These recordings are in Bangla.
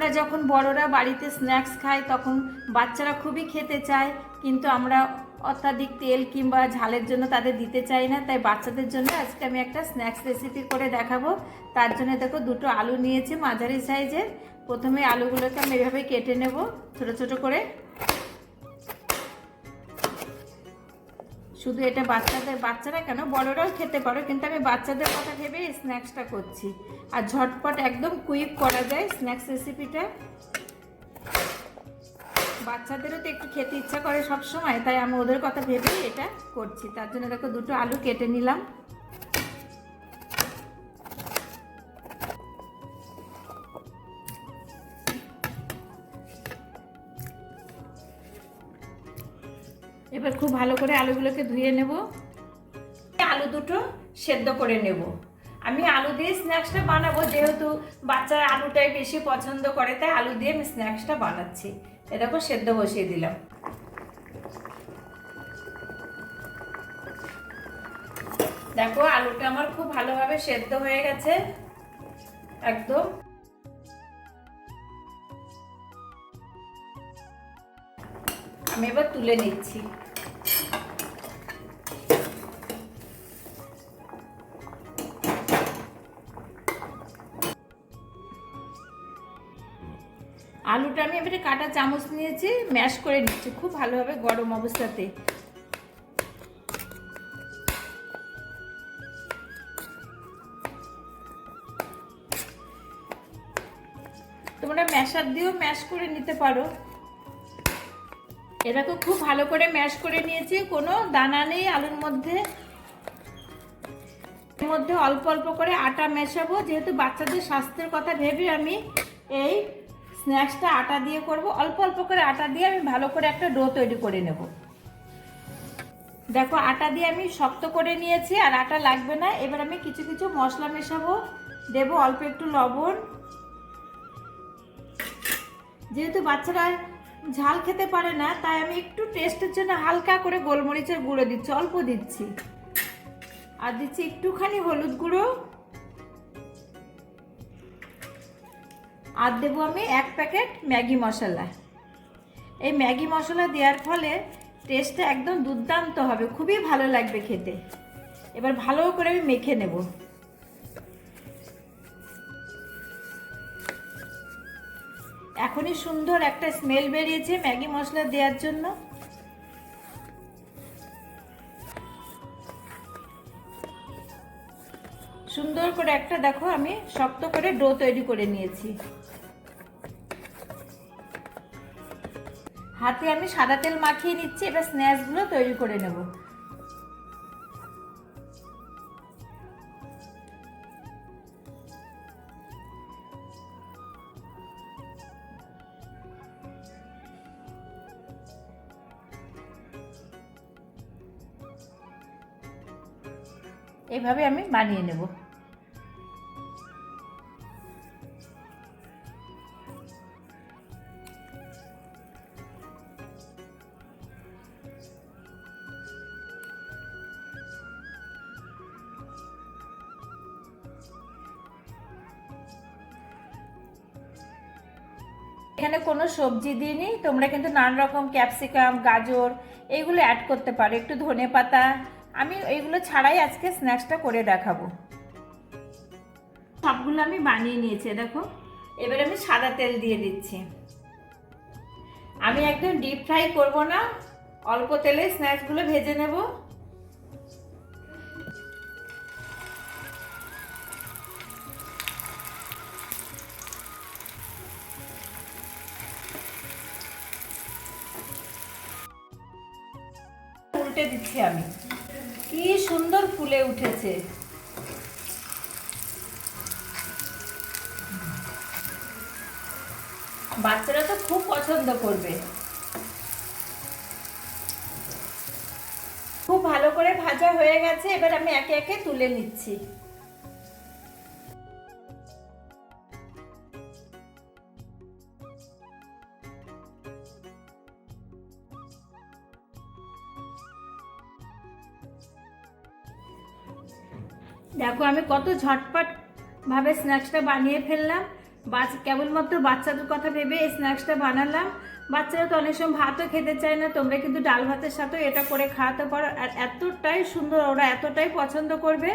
আমরা যখন বড়রা বাড়িতে স্ন্যাক্স খাই, তখন বাচ্চারা খুবই খেতে চায়, কিন্তু আমরা অত্যাধিক তেল কিংবা ঝালের জন্য তাদের দিতে চাই না। তাই বাচ্চাদের জন্য আজকে আমি একটা স্ন্যাক্স রেসিপি করে দেখাবো। তার জন্য দেখো দুটো আলু নিয়েছি মাঝারি সাইজের প্রথমে আলুগুলোকে আমি এভাবে কেটে নেব, ছোটো ছোটো করে। শুধু এটা বাচ্চাদের, বাচ্চারা কেন? বড়রাও খেতে পারো, কিন্তু আমি বাচ্চাদের কথা ভেবে স্ন্যাক্সটা করছি। আর ঝটপট একদম কুইক করা যায় স্ন্যাক্স রেসিপিটা বাচ্চাদেরও তো একটু খেতে ইচ্ছা করে সব সময় তাই আমি ওদের কথা ভেবেই এটা করছি। তার জন্য দেখো দুটো আলু কেটে নিলাম। এবার খুব ভালো করে আলুগুলোকে ধুয়ে নেব। আলু দুটো সেদ্ধ করে নেব। আমি আলু দিয়ে স্ন্যাক্সটা বানাবো, যেহেতু বাচ্চারা আলুটাই বেশি পছন্দ করে, তাই আলু দিয়ে আমি স্ন্যাক্সটা বানাচ্ছি। এ সেদ্ধ বসিয়ে দিলাম। দেখো, আলুটা আমার খুব ভালোভাবে সেদ্ধ হয়ে গেছে, একদম। আমি এবার তুলে নিচ্ছি। আলুটা আমি এবারে কাটা চামচ নিয়েছি, ম্যাশ করে নিচ্ছি, খুব ভালোভাবে গরম অবস্থাতে। তোমরা ম্যাশার দিয়েও ম্যাশ করে নিতে পারো। এটাকে খুব ভালো করে ম্যাশ করে নিয়েছি, কোনো দানা নেই আলুর মধ্যে। মধ্যে অল্প অল্প করে আটা মেশাবো, যেহেতু বাচ্চাদের স্বাস্থ্যের কথা ভেবে আমি এই স্ন্যাক্সটা আটা দিয়ে করব। অল্প অল্প করে আটা দিয়ে আমি ভালো করে একটা ডো তৈরি করে নেব। দেখো, আটা দিয়ে আমি শক্ত করে নিয়েছি আর আটা লাগবে না। এবার আমি কিছু কিছু মশলা মেশাবো। দেবো অল্প একটু লবণ। যেহেতু বাচ্চারা ঝাল খেতে পারে না, তাই আমি একটু টেস্টের জন্য হালকা করে গোলমরিচের গুঁড়ো দিচ্ছি, অল্প দিচ্ছি। আর দিচ্ছি একটুখানি হলুদ গুঁড়ো। আর দেবো আমি এক প্যাকেট ম্যাগি মশলা। এই ম্যাগি মশলা দেওয়ার ফলে টেস্টটা একদম দুর্দান্ত হবে, খুবই ভালো লাগবে খেতে। এবার ভালো করে আমি মেখে নেব। এখনই সুন্দর একটা স্মেল বেরিয়েছে ম্যাগি মশলা দেওয়ার জন্য। সুন্দর করে একটা, দেখো, আমি শক্ত করে ডো তৈরি করে নিয়েছি। হাতে আমি সাদা তেল মাখিয়ে নিচ্ছি, এবার স্ন্যাক্সগুলো তৈরি করে নেব। এইভাবে আমি বানিয়ে নেব। এখানে কোনো সবজি দিইনি, তোমরা কিন্তু নানা রকম ক্যাপসিকাম, গাজর এইগুলো অ্যাড করতে পারো, একটু ধনে পাতা। আমি এইগুলো ছাড়াই আজকে স্ন্যাক্সটা করে দেখাবো। সবগুলো আমি বানিয়ে নিয়েছি দেখো। এবার আমি সাদা তেল দিয়ে দিচ্ছি। আমি একদম ডিপ ফ্রাই করব না, অল্প তেলে স্ন্যাক্সগুলো ভেজে নেব। উল্টে দিচ্ছি আমি। কি সুন্দর ফুলে উঠেছে। বাচ্চারা তো খুব পছন্দ করবে। খুব ভালো করে ভাজা হয়ে গেছে, এবার আমি একে একে তুলে নিচ্ছি। দেখো, আমি কত ঝটপট ভাবে স্ন্যাক্সটা বানিয়ে ফেললাম। কেবলমাত্র বাচ্চাদের কথা ভেবে এই স্ন্যাক্সটা বানালাম। বাচ্চারা তো অনেক সময় ভাতও খেতে চায় না, তোমরা কিন্তু ডাল ভাতের সাথেও এটা করে খাওয়াতে পারো। আর এতটাই সুন্দর, ওরা এতটাই পছন্দ করবে।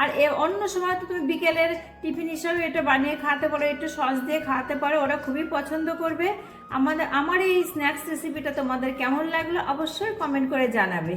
আর এ অন্য সময় তো তুমি বিকেলের টিফিন হিসাবে এটা বানিয়ে খাওয়াতে পারো, একটু সস দিয়ে খাওয়াতে পারো, ওরা খুবই পছন্দ করবে। আমাদের, আমার এই স্ন্যাক্স রেসিপিটা তোমাদের কেমন লাগল অবশ্যই কমেন্ট করে জানাবে।